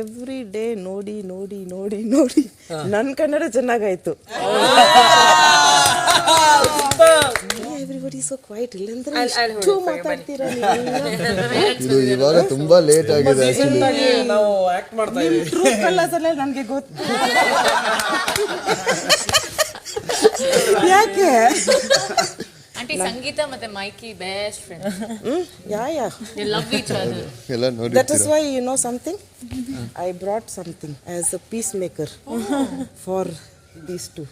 Every day ನೋಡಿ ನೋಡಿ ನೋಡಿ ನೋಡಿ. ನನ್ನ ಕನ್ನಡ ಚೆನ್ನಾಗಾಯ್ತು. ಎವ್ರಿಬಡಿ ಸೊ ಕ್ವೈಟ್ ಇಲ್ಲಂದ್ರೆ ಇಷ್ಟು ಮಾತಾಡ್ತೀರಾ ನೀವೆಲ್ಲ ಇದು ಇವಾಗ ತುಂಬಾ ಲೇಟ್ ಆಗಿದೆ ಆಕ್ಚುಲಿ ನಾವು ಆಕ್ಟ್ ಮಾಡ್ತಾ ಇದೀವಿ ಟ್ರೂ ಕಲರ್ಸ್ ಅಲ್ಲೇ ನನಗೆ ಗೊತ್ತು. ಯಾಕೆ? ಸಂಗೀತ ಮತ್ತೆ Mikey best friend hmm yeah yeah they love each other ಎಲ್ಲ That is ನೋಡಿ why you know something? I brought something as a peacemaker for these two.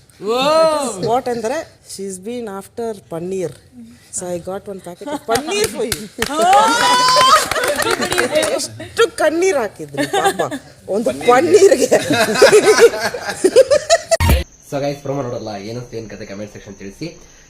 What andre? She's been after paneer. So I got one packet of paneer for you. ಎಷ್ಟು ಕಣ್ಣೀರ್ ಹಾಕಿದ್ರಿ ಪಾಪ ಒಂದು ಪನ್ನೀರ್ಗೆ so guys promo ನೋಡಲ್ಲ ಏನು ಏನ್ ಕತೆ comment section ತಿಳಿಸಿ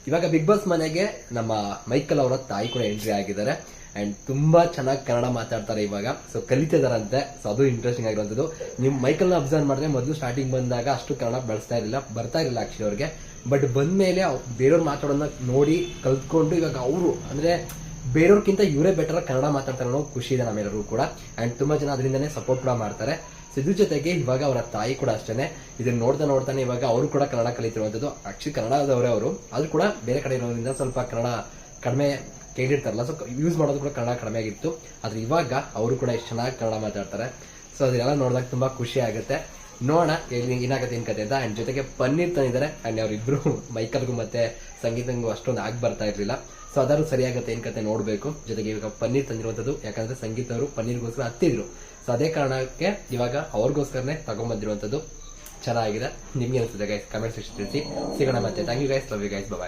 ಇವಾಗ ಬಿಗ್ ಬಾಸ್ ಮನೆಗೆ ನಮ್ಮ ಮೈಕಲ್ ಅವರ ತಾಯಿ ಕೂಡ ಎಂಟ್ರಿ ಆಗಿದ್ದಾರೆ. ಅಂಡ್ ತುಂಬಾ ಚೆನ್ನಾಗಿ ಕನ್ನಡ ಮಾತಾಡ್ತಾರೆ ಇವಾಗ. ಸೊ ಕಲಿತಿದಾರಂತೆ ಸೊ ಅದು ಇಂಟ್ರೆಸ್ಟಿಂಗ್ ಆಗಿರುವಂತದ್ದು ನಿಮ್ ಮೈಕಲ್ನ ಅಬ್ಸರ್ವ್ ಮಾಡಿದ್ರೆ ಮೊದಲು ಸ್ಟಾರ್ಟಿಂಗ್ ಬಂದಾಗ ಅಷ್ಟು ಕನ್ನಡ ಬಳಸ್ತಾ ಇರಲಿಲ್ಲ. ಬರ್ತಾ ಇರಲಿಲ್ಲ ಆಕ್ಚುಲಿ ಅವ್ರಿಗೆ. ಬಟ್ ಬಂದ ಮೇಲೆ ಬೇರೆಯವ್ರು ಮಾತಾಡೋದನ್ನ ನೋಡಿ ಕಲ್ತ್ಕೊಂಡು ಇವಾಗ ಅವರು, ಅಂದ್ರೆ ಬೇರೆಯವ್ರಕ್ಕಿಂತ ಇವರೇ ಬೆಟರ್ ಕನ್ನಡ ಮಾತಾಡ್ತಾರೆ ಅನ್ನೋ ಖುಷಿ ಇದೆ ನಮ್ಮೆಲ್ಲರೂ ಕೂಡ. ಅಂಡ್ ತುಂಬಾ ಜನ ಅದರಿಂದನೇ ಸಪೋರ್ಟ್ ಕೂಡ ಮಾಡ್ತಾರೆ. ಸೊ ಇದ್ರ ಜೊತೆಗೆ ಇವಾಗ ಅವರ ತಾಯಿ ಕೂಡ ಅಷ್ಟೇನೆ. ಇದನ್ನ ನೋಡ್ತಾ ನೋಡ್ತಾನೆ ಇವಾಗ ಅವರು ಕೂಡ ಕನ್ನಡ ಕಲಿತಿರುವಂತದ್ದು. ಆಕ್ಚುಲಿ ಕನ್ನಡದವರೇ ಅವರು. ಆದ್ರೂ ಕೂಡ ಬೇರೆ ಕಡೆ ಇರೋದ್ರಿಂದ ಸ್ವಲ್ಪ ಕನ್ನಡ ಕಡಿಮೆ ಕೇಳಿರ್ತಾರಲ್ಲ. ಸೊ ಯೂಸ್ ಮಾಡೋದು ಕೂಡ ಕನ್ನಡ ಕಡಿಮೆ ಆಗಿತ್ತು. ಆದ್ರೆ ಇವಾಗ ಅವರು ಕೂಡ ಎಷ್ಟು ಚೆನ್ನಾಗಿ ಕನ್ನಡ ಮಾತಾಡ್ತಾರೆ. ಸೊ ಅದನ್ನೆಲ್ಲ ನೋಡಿದಾಗ ತುಂಬಾ ಖುಷಿ ಆಗುತ್ತೆ. ನೋಡೋಣ ಎಲ್ಲಿ ಏನಾಗತ್ತೆ ಏನ್ ಕತೆ ಅಂತ. ಅಂಡ್ ಜೊತೆಗೆ ಪನ್ನೀರ್ ತಂದಿದ್ದಾರೆ ಅಂಡ್ ಅವರಿಬ್ರು ಮೈಕಲ್ಗೂ ಮತ್ತೆ ಸಂಗೀತಂಗೂ ಅಷ್ಟೊಂದು ಆಗಿ ಬರ್ತಾ ಇರಲಿಲ್ಲ. ಸೊ ಅದಾದ್ರು ಸರಿಯಾಗುತ್ತೆ ಏನ್ ಕತೆ ನೋಡ್ಬೇಕು. ಜೊತೆಗೆ ಇವಾಗ ಪನ್ನೀರ್ ತಂದಿರುವಂತದ್ದು ಯಾಕಂದ್ರೆ ಸಂಗೀತ ಅವರು ಪನ್ನೀರ್ಗೋಸ್ಕರ ಹತ್ತಿದ್ರು. ಸೊ ಅದೇ ಕಾರಣಕ್ಕೆ ಇವಾಗ ಅವ್ರಿಗೋಸ್ಕರನೇ ತಗೊಂಡ್ಬಂದಿರುವಂತದ್ದು ಚೆನ್ನಾಗಿದೆ. ನಿಮ್ಗೆ ಅನಿಸುತ್ತೆ ಗೈಸ್ ಕಮೆಂಟ್ ಸೆಕ್ಷನ್ ತಿಳಿಸಿ. ಸಿಗೋಣ ಮತ್ತೆ. Thank you guys love you guys bye